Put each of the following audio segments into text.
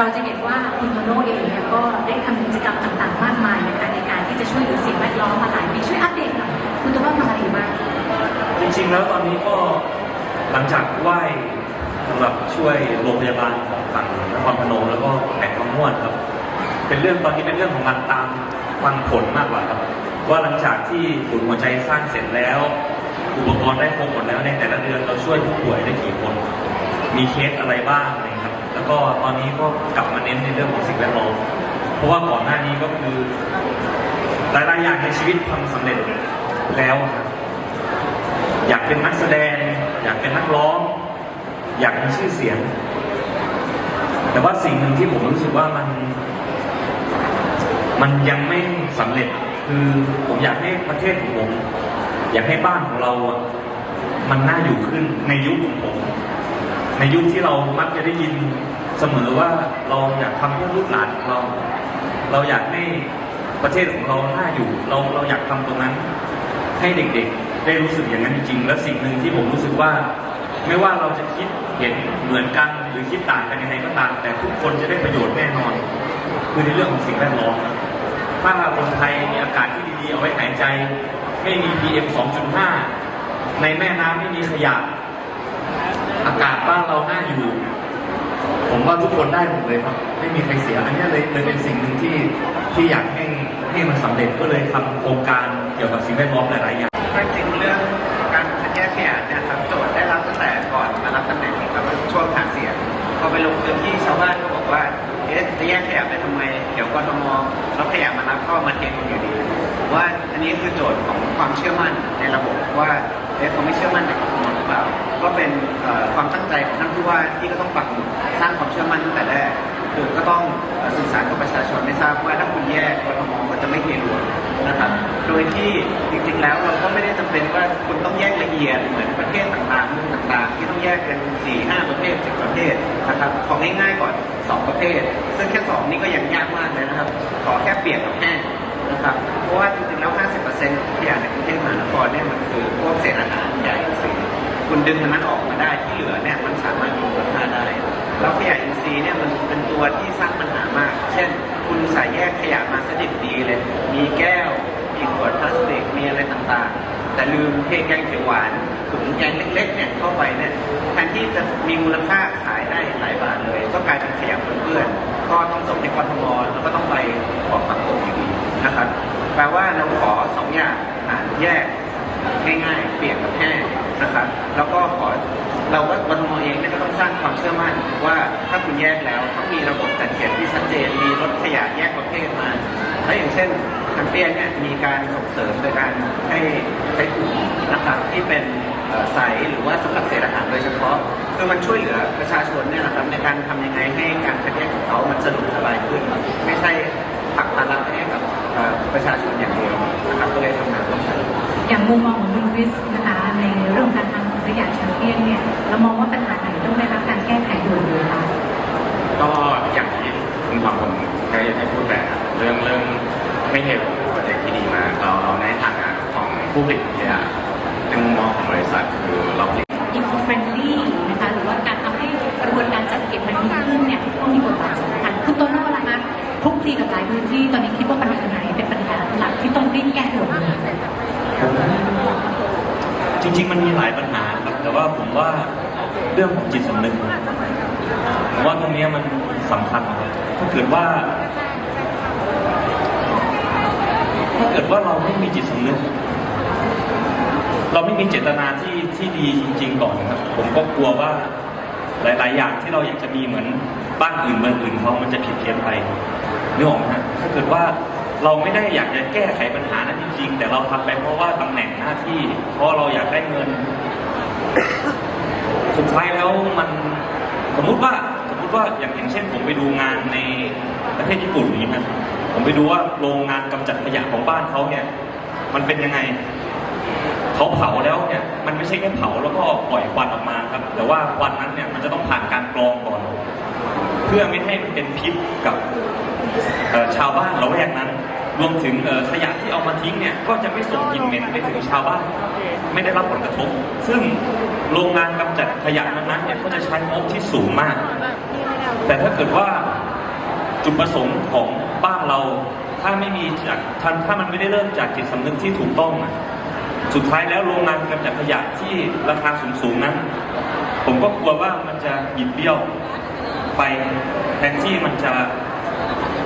เราจะเห็นว่าคุณโตโน่เองเนี่ยก็ได้ทำกิจกรรมต่างๆ มากมายนะคะในการที่จะช่วยเหลือสิ่งแวดล้อมมาหลายปีช่วยอัปเดตหน่อยคุณโตโน่ทำอะไรอยู่บ้างจริงๆแล้วตอนนี้ก็หลังจากไหว้สำหรับช่วยโรงพยาบาลของฝั่งนครพนมแล้วก็แหล่งคำม่วนครับ เป็นเรื่องตอนนี้เป็นเรื่องของการตามฟังผลมากกว่าครับ ว่าหลังจากที่ศูนย์หัวใจสร้างเสร็จแล้ว อุปกรณ์ได้ครบหมดแล้วในแต่ละเดือนเราช่วยผู้ป่วยได้กี่คน มีเคสอะไรบ้างอะครับ แล้วก็ตอนนี้ก็กลับมาเน้นในเรื่องของสิ่งแวดล้อมเพราะว่าก่อนหน้านี้ก็คือหลายๆอย่างในชีวิตทำสำเร็จแล้วครับอยากเป็นนักแสดง อยากเป็นนักร้อง อยากมีชื่อเสียง แต่ว่าสิ่งหนึ่งที่ผมรู้สึกว่ามัน มันยังไม่สำเร็จ คือผมอยากให้ประเทศของผม อยากให้บ้านของเราอะมันน่าอยู่ขึ้นในยุคของผม ในยุคที่เรามักจะได้ยินเสมอว่าเราอยากทำเพื่อลูกหลานของเรา เราอยากให้ประเทศของเราน่าอยู่ เราเราอยากทำตรงนั้น ให้เด็กๆ ได้รู้สึกอย่างนั้นจริงๆและสิ่งหนึ่งที่ผมรู้สึกว่า ไม่ว่าเราจะคิดเห็นเหมือนกันหรือคิดต่างกันยังไงก็ตาม แต่ทุกคนจะได้ประโยชน์แน่นอน คือในเรื่องของสิ่งแวดล้อมถ้าคนไทยมีอากาศที่ดีๆเอาไว้หายใจ ไม่มี PM 2.5 ในแม่น้ำไม่มีขยะ อากาศบ้านเราน่าอยู่ ผมว่าทุกคนได้หมดเลยครับ ไม่มีใครเสีย อันนี้เลยเลยเป็นสิ่งหนึ่งที่ที่อยากให้ให้มันสำเร็จก็เลยทำโครงการเกี่ยวกับสิ่งแวดล้อมหลาย ๆ อย่างก็จริงเรื่องการคัดแยกขยะเนี่ยครับโจทย์ได้รับตั้งแต่ก่อนมารับตำแหน่งครับช่วงหาเสียงพอไปลงพื้นที่ชาวบ้านก็บอกว่าเอ๊ะจะแยกขยะไปทำไมเดี๋ยวกทมรับขยะมารับก็มาเทกันอยู่ดีว่าอันนี้คือโจทย์ของความเชื่อมั่นในระบบว่าเอ๊ะเขาไม่เชื่อมั่นใน เปล่าก็เป็นความตั้งใจของท่านผู้ว่าที่ก็ต้องปักหมุดสร้างความเชื่อมั่นตั้งแต่แรกคือก็ต้องสื่อสารกับประชาชนให้ทราบว่าถ้าคุณแยกกทมก็จะไม่เทรวมนะครับโดยที่จริงๆแล้วเราก็ไม่ได้จำเป็นว่าคุณต้องแยกละเอียดเหมือนประเทศต่างๆเมืองต่างๆ ที่ต้องแยกเป็น4ี่ห้าประเภทสิบประเภทนะครับของง่ายๆก่อน 2 ประเภท ซึ่งแค่ 2 นี่ก็ยังยากมากเลยนะครับ ขอแค่เปลี่ยนกับแห้งนะครับเพราะว่าจริงๆแล้ว 50%ของขยะในกรุงเทพมหานครเนี่ยมันคือพวกเศษอาหารขยะอินทรีย์ คุณดึงมันนั้นออกมาได้ที่เหลือเนี่ยมันสามารถมีมูลค่าได้ แล้วขยะอินทรีย์เนี่ยมันเป็นตัวที่สร้างปัญหามาก เช่น คุณใส่แยกขยะมาสดิบดีเลย มีแก้ว มีขวดพลาสติก มีอะไรต่างๆ แต่ลืมเทแกงเขียวหวานถุงแกงเล็กๆเนี่ยเข้าไปเนี่ยแทนที่จะมีมูลค่าขายได้หลายบาทเลย ก็กลายเป็นขยะเปื้อนๆก็ต้องส่งให้กทมแล้วก็ต้องไปขอฝังกลอยู่ดีนะครับ แปลว่าเราขอสองอย่างอ่านแยกง่ายๆ เปลี่ยนกับแห้งนะครับ เชื่อมั่นว่าถ้าคุณแยกแล้วต้องมีระบบจัดเก็บที่ชัดเจน มีรถขยะแยกประเภทมา แล้วอย่างเช่นแคมเปญเนี่ยมีการส่งเสริมโดยการให้ใช้ถุงนะครับที่เป็นใสหรือว่าสำหรับเศษอาหารโดยเฉพาะ คือมันช่วยเหลือประชาชนเนี่ยนะครับในการทำยังไงให้การคัดแยกของเขามันสะดวกสบายขึ้น ไม่ใช่ผลักภาระให้กับประชาชนอย่างเดียวนะครับก็เลยทำงานร่วมกันอย่างมุมมองของคุณคริสนะคะในเรื่องการทำขยะแชมเปี้ยนเนี่ยเรามองว่าปัญหาไหนต้องได้รับการแก้ไขด่วนเลยคะ ก็อย่างที่คุณทำผมได้ได้พูดแต่เรื่องเรื่องไม่เห็นโปรเจกต์ที่ดีมากเราเราในฐานะของผู้ผลิตขยะในมุมมองของบริษัทคือเราผลิตอีโคเฟรนลี่นะคะหรือว่าการทำให้กระบวนการจัดเก็บมันดีขึ้นเนี่ยต้องมีบทบาทสำคัญคุณโตโน่ล่ะคะคลุกคลีกับหลายพื้นที่ตอนนี้คิดว่าปัญหาไหนเป็นปัญหาหลักที่ต้องรีบแก้ด่วนเลยจริง ๆ มันมีหลายปัญหาครับแต่ว่าผมว่าเรื่องของจิตสำนึกผมว่าตรงเนี้ยมัน สำคัญครับถ้าเกิดว่า ถ้าเกิดว่าเราไม่มีจิตสำนึก เราไม่มีเจตนาที่ที่ดีจริง ๆ ก่อนนะครับ ผมก็กลัวว่าหลาย ๆ อย่างที่เราอยากจะมีเหมือนบ้านอื่นเมืองอื่นเขามันจะผิดเพี้ยนไปนึกออกไหมฮะถ้าเกิดว่าเราไม่ได้อยากจะแก้ไขปัญหานั้นจริง ๆ แต่เราทำไปเพราะว่าตำแหน่งหน้าที่ เพราะเราอยากได้เงิน สุดท้ายแล้วมันสมมุติว่า สมมุติว่าอย่างอย่างเช่น ผมไปดูงานในประเทศญี่ปุ่นอย่างนี้นะผมไปดูว่าโรงงานกำจัดขยะของบ้านเขาเนี่ย มันเป็นยังไงเขาเผาแล้วเนี่ย มันไม่ใช่แค่เผาแล้วก็ปล่อยควันออกมาครับ แต่ว่าควันนั้นเนี่ยมันจะต้องผ่านการกรองก่อน เพื่อไม่ให้มันเป็นพิษกับชาวบ้านละแวกนั้น รวมถึงขยะที่เอามาทิ้งเนี่ย ก็จะไม่ส่งกลิ่นเหม็นไปถึงชาวบ้าน ไม่ได้รับผลกระทบ ซึ่งโรงงานกำจัดขยะนั้นเนี่ยก็จะใช้งบที่สูงมาก แต่ถ้าเกิดว่าจุดประสงค์ของบ้านเราถ้าไม่มีจากถ้าถ้ามันไม่ได้เริ่มจากจิตสำนึกที่ถูกต้องสุดท้ายแล้วโรงงานกำจัดขยะที่ราคาสูงๆนั้น ผมก็กลัวว่ามันจะบิดเบี้ยวไปแทนที่มันจะ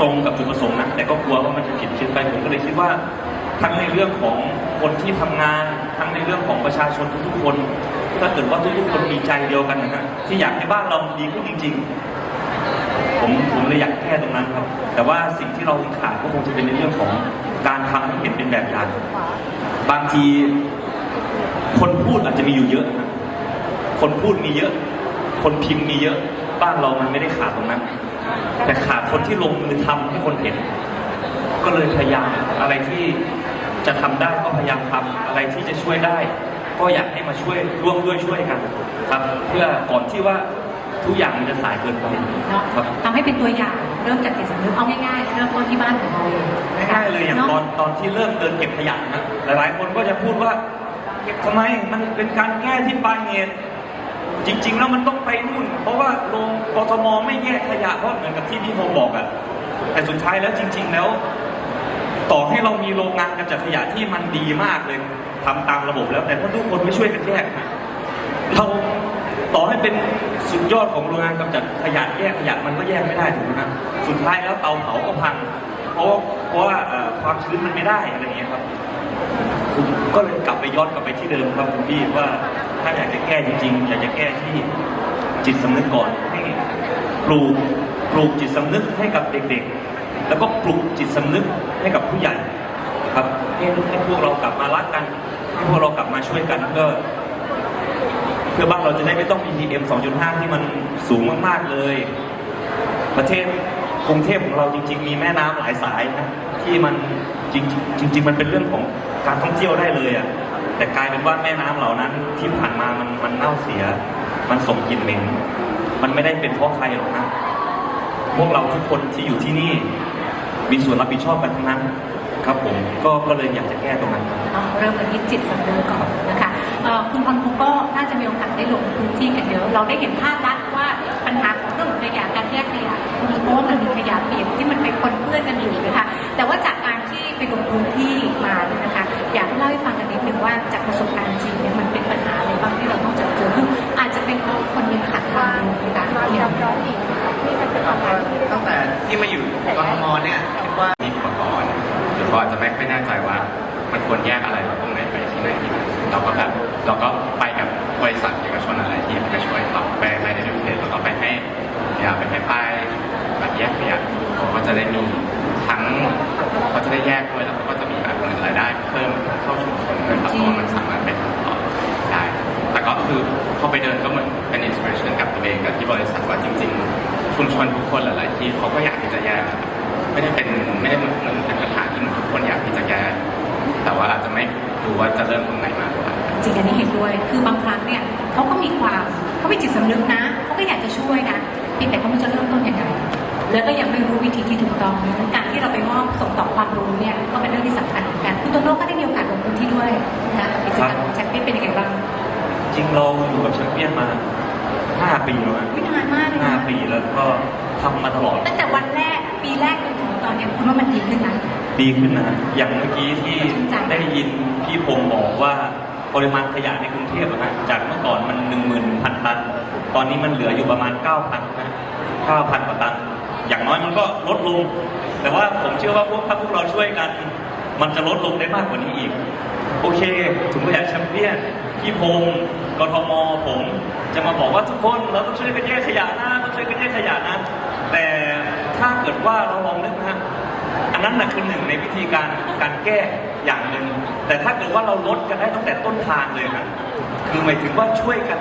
ตรงกับจุดประสงค์นะแต่ก็กลัวว่ามันจะผิดคิดไปผมก็เลยคิดว่าทั้งในเรื่องของคนที่ทำงาน ทั้งในเรื่องของประชาชนทุกๆคน ถ้าเกิดว่าทุกๆคนมีใจเดียวกันนะฮะที่อยากให้บ้านเราดีขึ้นจริง ๆ ผมผมเลยอยากแก้ตรงนั้นครับ แต่ว่าสิ่งที่เราขาดก็คงจะเป็นในเรื่องของการทำให้เห็นเป็นแบบอย่างบางที คนพูดอาจจะมีอยู่เยอะนะคนพูดมีเยอะ คนพิมพ์มีเยอะ บ้านเรามันไม่ได้ขาดตรงนั้น แต่ขาดคนที่ลงมือทำให้คนเห็น ก็เลยพยายามอะไรที่จะทำได้ก็พยายามทำอะไรที่จะช่วยได้ ก็อยากให้มาช่วยร่วมด้วยช่วยกันครับ เพื่อก่อนที่ว่า ทุกอย่างมันจะสายเกินไป เนาะครับ ทำให้เป็นตัวอย่างเริ่มจากจิตสำนึกเอาง่ายๆเริ่มต้นที่บ้านของเราเองนะคะง่ายๆเลยอย่างตอนตอนที่เริ่มเดินเก็บขยะนะหลายๆ คนก็จะพูดว่าเก็บทำไมมันเป็นการแก้ที่ปลายเหตุจริง ๆ แล้วมันต้องไปนู่น เพราะว่าโรงกทมไม่แยกขยะเพราะเหมือนกับที่พี่โฮมบอกอะแต่สุดท้ายแล้วจริง ๆ แล้ว ต่อให้เรามีโรงงานกำจัดขยะที่มันดีมากเลยทำตามระบบแล้วแต่ถ้าทุกคนไม่ช่วยกันแยกนะเรา ต่อให้เป็นสุดยอดของโรงงานกำจัดขยะแยกขยะมันก็แยกไม่ได้ถูกไหมครับสุดท้ายแล้วเตาเผาก็พังเพราะเพราะว่าความชื้นมันไม่ได้อะไรอย่างเงี้ยครับผมก็เลยกลับไปย้อนกลับไปที่เดิมครับคุณพี่ว่าถ้าอยากจะแก้จริงๆ อยากจะแก้ที่จิตสำนึกก่อนให้ปลูกปลูกจิตสำนึกให้กับเด็กๆ แล้วก็ปลุกจิตสำนึกให้กับผู้ใหญ่ ครับให้ให้พวกเรากลับมารักกันให้พวกเรากลับมาช่วยกันเพื่อ เพื่อบ้านเราจะได้ไม่ต้องมี PM 2.5 ที่มันสูงมากๆเลย ประเทศกรุงเทพของเราจริง ๆ มีแม่น้ำหลายสายนะที่มันจริงๆจริง ๆ มันเป็นเรื่องของการท่องเที่ยวได้เลยอะแต่กลายเป็นว่าแม่น้ำเหล่านั้นที่ผ่านมามันมันเน่าเสีย มันส่งกลิ่นเหม็นมันไม่ได้เป็นเพราะใครหรอกนะพวกเราทุกคนที่อยู่ที่นี่ มีส่วนรับผิดชอบกันทั้งนั้น ครับผมก็ก็เลยอยากจะแก้ตรงนั้นเริ่มกันที่จิตสำนึกก่อนนะคะ คุณพรภูก็น่าจะมีโอกาสได้ลงพื้นที่กันเยอะ เราได้เห็นภาพลักษณ์ว่าปัญหาของเรื่องของขยะการแยกขยะเพราะมันมีขยะเปียกที่มันไปปนเปื้อนกันอยู่นะคะแต่ว่าจากการที่ไปลงพื้นที่มาเนี่ยนะคะ อยากให้เล่าให้ฟังกันนิดนึงว่าจากประสบการณ์จริงเนี่ยมันเป็นปัญหา เขาก็จะได้มีทั้งเขาจะได้แยกด้วยแล้วเขาก็จะมีแบบเงินรายได้เพิ่มเข้าชุมชนนะครับเพราะว่ามันสามารถไปทำต่อได้แต่ก็คือพอไปเดินก็เหมือนเป็นอินสปิเรชันกับตัวเองกับที่บริษัทว่าจริง ๆ ชุมชนทุกคนหลายๆที่เขาก็อยากที่จะแยกนะครับไม่ได้เป็นไม่ได้เหมือนเหมือนเป็นปัญหาที่ทุกคนอยากที่จะแก้แต่ว่าอาจจะไม่รู้ว่าจะเริ่มตรงไหนมากกว่าจริงอันนี้เห็นด้วย คือบางครั้งเนี่ยเขาก็มีความเขามีจิตสำนึกนะ เขาก็อยากจะช่วยนะเพียงแต่เขาไม่รู้จะเริ่มต้นยังไง แล้วก็ยังไม่รู้วิธีที่ถูกต้องดังนั้นการที่เราไปมอบส่งต่อความรู้เนี่ยก็เป็นเรื่องที่สำคัญเหมือนกันคุณโตโน่ก็ได้มีโอกาสลงพื้นที่ด้วยนะคะกับกิจกรรมของแชมเปี้ยนเป็นยังไงบ้างจริงเราอยู่กับแชมเปี้ยนมาห้าปีแล้วนะวินานมากเลยห้านะปีแล้วก็ทำมาตลอดตั้งแต่วันแรกปีแรกจนถึงตอนเนี้ยคุณว่ามันดีขึ้นไหมดีขึ้นนะอย่างเมื่อกี้ที่ชื่นใจได้ยินพี่พงศ์บอกว่าปริมาณขยะในกรุงเทพอะนะจากเมื่อก่อนมันหนึ่งหมื่นพันตัน ตอนนี้มันเหลืออยู่ประมาณเก้าพันนะเก้าพันกว่าตัน อย่างน้อยมันก็ลดลง แต่ว่าผมเชื่อว่าพวกถ้าพวกเราช่วยกัน มันจะลดลงได้มากกว่านี้อีก โอเคถุงขยะแชมเปี้ยนพี่พงศ์กทมผม จะมาบอกว่าทุกคนเราต้องช่วยกันแยกขยะนะต้องช่วยกันแยกขยะนะ แต่ถ้าเกิดว่าเราลองนึกนะฮะอันนั้นนะคือหนึ่งในวิธีการการแก้อย่างหนึ่งแต่ถ้าเกิดว่าเราลดกันได้ตั้งแต่ต้นทางเลยนะคือหมายถึงว่าช่วยกัน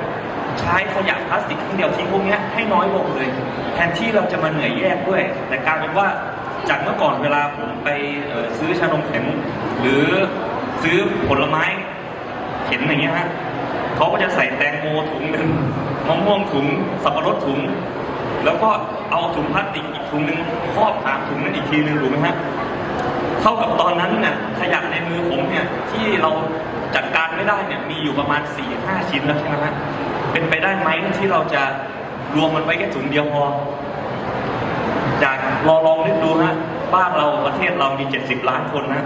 ใช้ขยะพลาสติกครั้งเดียวทิ้งพวกนี้ให้น้อยลงเลย แทนที่เราจะมาเหนื่อยแยกด้วย แต่กลารเป็นว่าจากเมื่อก่อนเวลาผมไปซื้อชานมแข็งหรือซื้อผลไม้เห็นอย่างเงี้ยฮะเขาก็จะใส่แตงโมถุงหนึ่งมะม่วงถุงสับปะรดถุง แล้วก็เอาถุงพลาสติกอีกถุงหนึ่งครอบตามถุงนั้นอีกทีหนึ่งถูกไหมฮะเท่ากับตอนนั้นเนี่ยขยะในมือผมเนี่ยที่เราจัดการไม่ได้เนี่ยมีอยู่ประมาณ4ี่ห้าชิ้นแล้วใช่ไหมฮะ เป็นไปได้ไหมที่เราจะรวมมันไว้แค่ถุงเดียวพอจากลองลองนึกดูฮะบ้านเราประเทศเรามี70ล้านคนนะ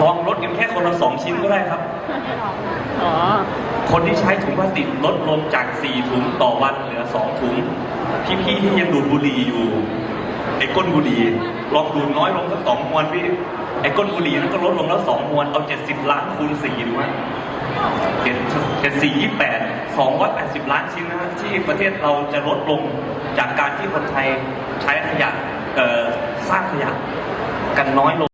ลองลดกันแค่คนละสองชิ้นก็ได้ครับอ๋อคนที่ใช้ถุงพลาสติกลดลงจาก4ถุงต่อวันเหลือ2ถุง พี่ๆที่ยังดูดบุหรี่อยู่ไอ้ก้นบุหรี่ลองดูดน้อยลงสักสองมวนพี่ไอ้ก้นบุหรี่นั้นก็ลดลงแล้วสองมวนเอา70ล้านคูณสี่ดูฮะ เจ็ดเจ็ดสี่ยี่แปดสองร้อยแปดสิบล้านชิ้นนะฮะที่ประเทศเราจะลดลงจากการที่คนไทยใช้ขยะเอ่อสร้างขยะกันน้อยลง